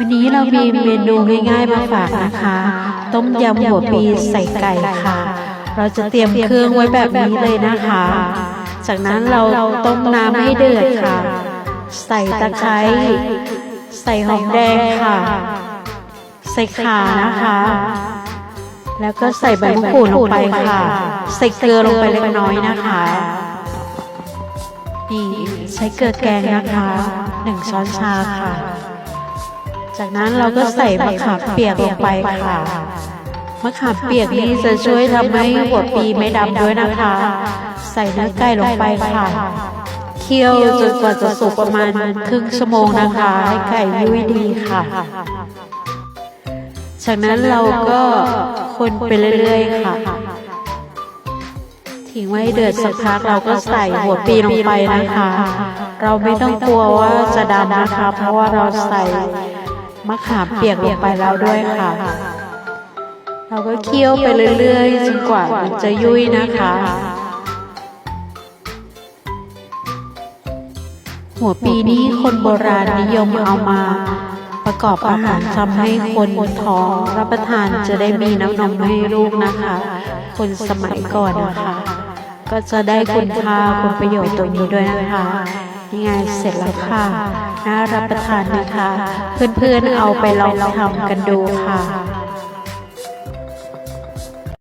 วันนี้เรามีเมนูง่ายๆมาฝากนะคะ ต้มยำหัวปีใส่ไก่ค่ะ เราจะเตรียมเครื่องไว้แบบนี้เลยนะคะ จากนั้นเราต้มน้ำให้เดือดค่ะ ใส่ตะไคร้ใส่หอมแดงค่ะ ใส่ข่านะคะ แล้วก็ใส่ใบมะกรูดลงไปค่ะ ใส่เกลือลงไปเล็กน้อยนะคะนี่ใช้เกลือแกงนะคะหนึ่งช้อนชาค่ะ จากนั้นเราก็ใส่มะขามเปียกลงไปค่ะ มะขามเปียกนี้จะช่วยทำให้หัวปีไม่ดำด้วยนะคะ ใส่เนื้อไก่ลงไปค่ะ เคี่ยวจนกว่าจะสุกประมาณครึ่งชั่วโมงนะคะ ให้ไก่ยุ่ยดีค่ะ จากนั้นเราก็คนไปเรื่อยๆค่ะ ทิ้งไว้เดือดสักพักเราก็ใส่หัวปีลงไปนะคะ เราไม่ต้องกลัวว่าจะดำนะคะ เพราะว่าเราใส่ มะขามเปียกลงไปแล้วด้วยค่ะ เราก็เคี่ยวไปเรื่อยๆจนกว่ามันจะยุ่ยนะคะ หัวปีนี้คนโบราณนิยมเอามา ประกอบอาหารทำให้คนท้องรับประทานจะได้มีน้ำนมให้ลูกนะคะ คนสมัยก่อนนะคะ ก็จะได้คุณค่าคุณประโยชน์ตรงนี้ด้วยนะคะ นี่ไงเสร็จแล้วค่ะ น่ารับประทานนะคะ เพื่อนๆเอาไปลองทำกันดูค่ะ